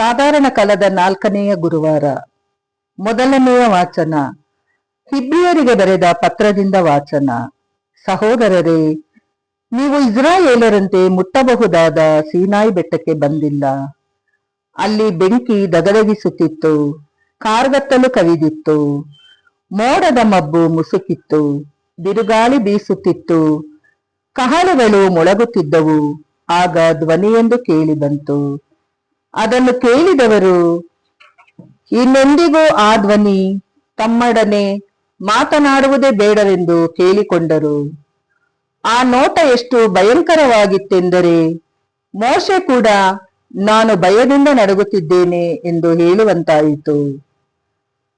ಸಾಧಾರಣ ಕಾಲದ ನಾಲ್ಕನೆಯ ಗುರುವಾರ. ಮೊದಲನೆಯ ವಾಚನ. ಹಿಬ್ರಿಯರಿಗೆ ಬರೆದ ಪತ್ರದಿಂದ ವಾಚನ. ಸಹೋದರರೇ, ನೀವು ಇಸ್ರಾಯೇಲರಂತೆ ಮುಟ್ಟಬಹುದಾದ ಸೀನಾಯಿ ಬೆಟ್ಟಕ್ಕೆ ಬಂದಿಲ್ಲ. ಅಲ್ಲಿ ಬೆಂಕಿ ದಗದಗಿಸುತ್ತಿತ್ತು ಕಾರ್ಗತ್ತಲು ಕವಿದಿತ್ತು, ಮೋಡದ ಮಬ್ಬು ಮುಸುಕಿತ್ತು, ಬಿರುಗಾಳಿ ಬೀಸುತ್ತಿತ್ತು, ಕಹಳುಗಳು ಮೊಳಗುತ್ತಿದ್ದವು, ಆಗ ಧ್ವನಿಯೆಂದು ಕೇಳಿ ಬಂತು. ಅದನ್ನು ಕೇಳಿದವರು, ಇನ್ನೆಂದಿಗೂ ಆ ಧ್ವನಿ ತಮ್ಮೊಡನೆ ಮಾತನಾಡುವುದೇ ಬೇಡವೆಂದು ಕೇಳಿಕೊಂಡರು. ಆ ನೋಟ ಎಷ್ಟು ಭಯಂಕರವಾಗಿತ್ತೆಂದರೆ, ಮೋಶೆ ಕೂಡ ನಾನು ಭಯದಿಂದ ನಡುಗುತ್ತಿದ್ದೇನೆ ಎಂದು ಹೇಳುವಂತಾಯಿತು.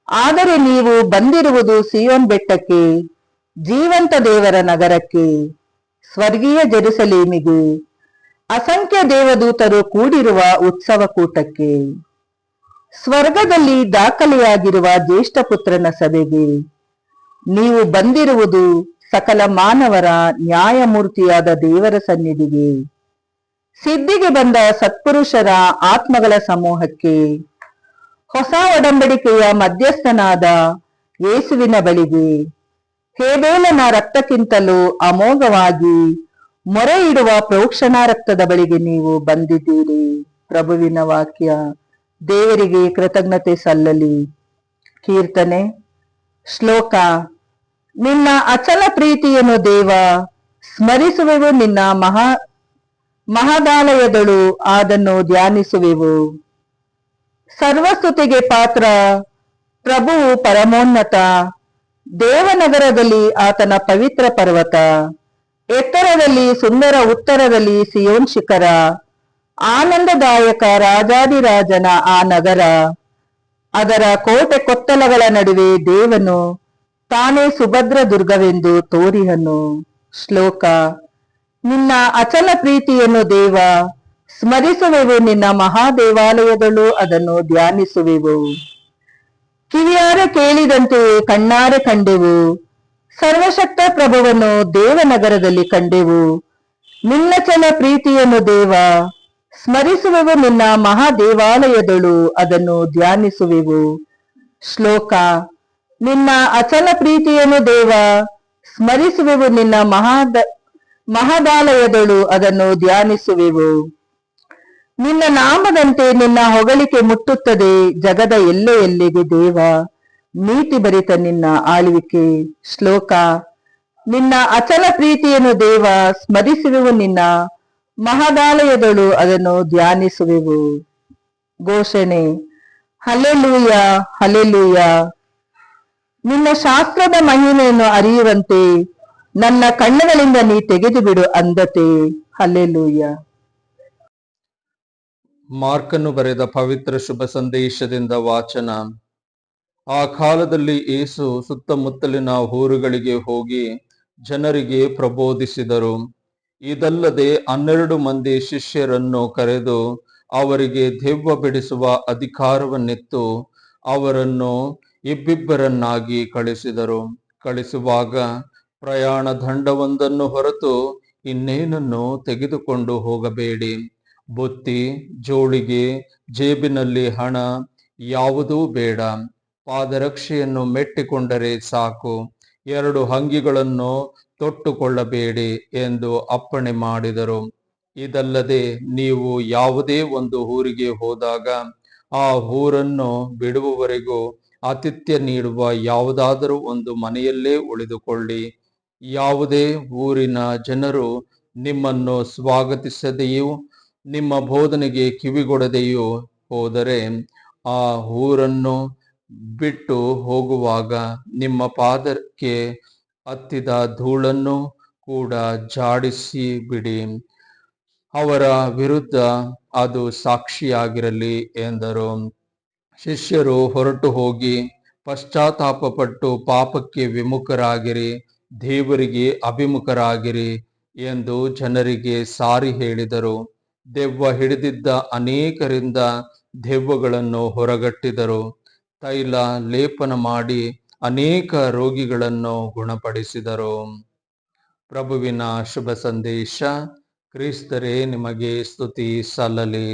ಆದರೆ ನೀವು ಬಂದಿರುವುದು ಸಿಯೋನ್ ಬೆಟ್ಟಕ್ಕೆ, ಜೀವಂತ ದೇವರ ನಗರಕ್ಕೆ, ಸ್ವರ್ಗೀಯ ಜೆರುಸಲೇಮಿಗೆ. ಅಸಂಖ್ಯ ದೇವದೂತರು ಕೂಡಿರುವ ಉತ್ಸವ ಕೂಟಕ್ಕೆ. ಸ್ವರ್ಗದಲ್ಲಿ ದಾಖಲೆಯಾಗಿರುವ ಜ್ಯೇಷ್ಠ ಪುತ್ರನ ಸಭೆಗೆ. ನೀವು ಬಂದಿರುವುದು ಸಕಲ ಮಾನವರ ನ್ಯಾಯಮೂರ್ತಿಯಾದ ದೇವರ ಸನ್ನಿಧಿಗೆ. ಸಿದ್ಧಿಗೆ ಬಂದ ಸತ್ಪುರುಷರ ಆತ್ಮಗಳ ಸಮೂಹಕ್ಕೆ. ಹೊಸ ಒಡಂಬಡಿಕೆಯ ಮಧ್ಯಸ್ಥನಾದ ಯೇಸುವಿನ ಬಳಿಗೆ. ಹೇಬೇಲನ ರಕ್ತಕ್ಕಿಂತಲೂ ಅಮೋಘವಾಗಿ ಮೊರೆ ಇಡುವ ಪ್ರೋಕ್ಷಣಾ ರಕ್ತದ ಬಳಿಗೆ ನೀವು ಬಂದಿದ್ದೀರಿ. ಪ್ರಭುವಿನ ವಾಕ್ಯ, ದೇವರಿಗೆ ಕೃತಜ್ಞತೆ ಸಲ್ಲಲಿ. ಕೀರ್ತನೆ, ಶ್ಲೋಕ, ನಿನ್ನ ಅಚಲ ಪ್ರೀತಿಯನ್ನು ದೇವ, ಸ್ಮರಿಸುವೆವು ನಿನ್ನ ಮಹಾ ಮಹದಾಲಯದಳು ಅದನ್ನು ಧ್ಯಾನಿಸುವೆವು. ಸರ್ವಸ್ತುತಿಗೆ ಪಾತ್ರ, ಪ್ರಭುವು ಪರಮೋನ್ನತ, ದೇವನಗರದಲ್ಲಿ ಆತನ ಪವಿತ್ರ ಪರ್ವತ. ಎತ್ತರದಲ್ಲಿ, ಸುಂದರ ಉತ್ತರದಲ್ಲಿ ಸಿಯೋನ್ ಶಿಖರ, ಆನಂದದಾಯಕ ರಾಜಾದಿರಾಜನ ಆ ನಗರ. ಅದರ ಕೋಟೆ ಕೊತ್ತಲಗಳ ನಡುವೆ ದೇವನು ತಾನೇ ಸುಭದ್ರ ದುರ್ಗವೆಂದು ತೋರಿಹನು. ಶ್ಲೋಕ, ನಿನ್ನ ಅಚಲ ಪ್ರೀತಿಯನ್ನು ದೇವ, ಸ್ಮರಿಸುವೆವು ನಿನ್ನ ಮಹಾದೇವಾಲಯಗಳು, ಅದನ್ನು ಧ್ಯಾನಿಸುವೆವು. ಕಿವಿಯಾರ ಕೇಳಿದಂತೆ ಕಣ್ಣಾರೆ ಕಂಡೆವು. ಸರ್ವಶಕ್ತ ಪ್ರಭುವನ್ನು ದೇವನಗರದಲ್ಲಿ ಕಂಡೆವು. ನಿನ್ನ ಚಲ ಪ್ರೀತಿಯನ್ನು ದೇವ, ಸ್ಮರಿಸುವೆವು ನಿನ್ನ ಮಹಾದೇವಾಲಯದಳು ಅದನ್ನು ಧ್ಯಾನಿಸುವೆವು. ಶ್ಲೋಕ, ನಿನ್ನ ಅಚಲ ಪ್ರೀತಿಯನ್ನು ದೇವ, ಸ್ಮರಿಸುವೆವು ನಿನ್ನ ಮಹಾದ, ಮಹದಾಲಯದಳು ಅದನ್ನು ಧ್ಯಾನಿಸುವೆವು. ನಿನ್ನ ನಾಮದಂತೆ ನಿನ್ನ ಹೊಗಳಿಕೆ ಮುಟ್ಟುತ್ತದೆ, ಜಗದ ಎಲ್ಲೆ ಎಲ್ಲಿಗೆ ದೇವ. ನೀತಿ ಬರಿತ ನಿನ್ನ ಆಳ್ವಿಕೆ ಶ್ಲೋಕ. ನಿನ್ನ ಅಚಲ ಪ್ರೀತಿಯನ್ನು ದೇವ ಸ್ಮರಿಸುವೆವು ನಿನ್ನ. ಮಹದಾಲಯದಳು ಅದನ್ನು ಧ್ಯಾನಿಸುವೆವು. ಘೋಷಣೆ. ಹಲೆಲೂಯ ಹಲೆಲೂಯ ನಿನ್ನ ಶಾಸ್ತ್ರದ ಮಹಿಮೆಯನ್ನು ಅರಿಯುವಂತೆ ನನ್ನ ಕಣ್ಣುಗಳಿಂದ ನೀ ತೆಗೆದು ಬಿಡು ಅಂದತೆ. ಹಲೆಲೂಯ ಮಾರ್ಕನ್ನು ಬರೆದ ಪವಿತ್ರ ಶುಭ ಸಂದೇಶದಿಂದ ವಾಚನ. ಆ ಕಾಲದಲ್ಲಿ ಏಸು ಸುತ್ತಮುತ್ತಲಿನ ಊರುಗಳಿಗೆ ಹೋಗಿ ಜನರಿಗೆ ಪ್ರಬೋಧಿಸಿದರು. ಇದಲ್ಲದೆ ಹನ್ನೆರಡು ಮಂದಿ ಶಿಷ್ಯರನ್ನು ಕರೆದು ಅವರಿಗೆ ದೆವ್ವ ಬಿಡಿಸುವ ಅಧಿಕಾರವನ್ನಿತ್ತು. ಅವರನ್ನು ಇಬ್ಬಿಬ್ಬರನ್ನಾಗಿ ಕಳಿಸಿದರು ಕಳಿಸುವಾಗ ಪ್ರಯಾಣ ದಂಡವೊಂದನ್ನು ಹೊರತು ಇನ್ನೇನನ್ನು ತೆಗೆದುಕೊಂಡು ಹೋಗಬೇಡಿ. ಬುತ್ತಿ ಜೋಳಿಗೆ ಜೇಬಿನಲ್ಲಿ ಹಣ ಯಾವುದೂ ಬೇಡ. ಪಾದರಕ್ಷೆಯನ್ನು ಮೆಟ್ಟಿಕೊಂಡರೆ ಸಾಕು. ಎರಡು ಹಂಗಿಗಳನ್ನು ತೊಟ್ಟುಕೊಳ್ಳಬೇಡಿ ಎಂದು ಅಪ್ಪಣೆ ಮಾಡಿದರು. ಇದಲ್ಲದೆ ನೀವು ಯಾವುದೇ ಒಂದು ಊರಿಗೆ ಹೋದಾಗ ಆ ಊರನ್ನು ಬಿಡುವವರೆಗೂ ಆತಿಥ್ಯ ನೀಡುವ ಯಾವುದಾದರೂ ಒಂದು ಮನೆಯಲ್ಲೇ ಉಳಿದುಕೊಳ್ಳಿ. ಯಾವುದೇ ಊರಿನ ಜನರು ನಿಮ್ಮನ್ನು ಸ್ವಾಗತಿಸದೆಯೂ, ನಿಮ್ಮ ಬೋಧನೆಗೆ ಕಿವಿಗೊಡದೆಯೂ ಹೋದರೆ ಆ ಊರನ್ನು ಬಿಟ್ಟು ಹೋಗುವಾಗ ನಿಮ್ಮ ಪಾದಕ್ಕೆ ಹತ್ತಿದ ಧೂಳನ್ನು ಕೂಡ ಜಾಡಿಸಿ ಬಿಡಿ. ಅವರ ವಿರುದ್ಧ ಅದು ಸಾಕ್ಷಿಯಾಗಿರಲಿ ಎಂದರು. ಶಿಷ್ಯರು ಹೊರಟು ಹೋಗಿ ಪಶ್ಚಾತ್ತಾಪಪಟ್ಟು ಪಾಪಕ್ಕೆ ವಿಮುಖರಾಗಿರಿ, ದೇವರಿಗೆ ಅಭಿಮುಖರಾಗಿರಿ ಎಂದು ಜನರಿಗೆ ಸಾರಿ ಹೇಳಿದರು. ದೆವ್ವ ಹಿಡಿದಿದ್ದ ಅನೇಕರಿಂದ ದೆವ್ವಗಳನ್ನು ಹೊರಗಟ್ಟಿದರು. ತೈಲ ಲೇಪನ ಮಾಡಿ ಅನೇಕ ರೋಗಿಗಳನ್ನು ಗುಣಪಡಿಸಿದರು. ಪ್ರಭುವಿನ ಶುಭ ಸಂದೇಶ ಕ್ರಿಸ್ತರೇ ನಿಮಗೆ ಸ್ತುತಿ ಸಲ್ಲಲಿ.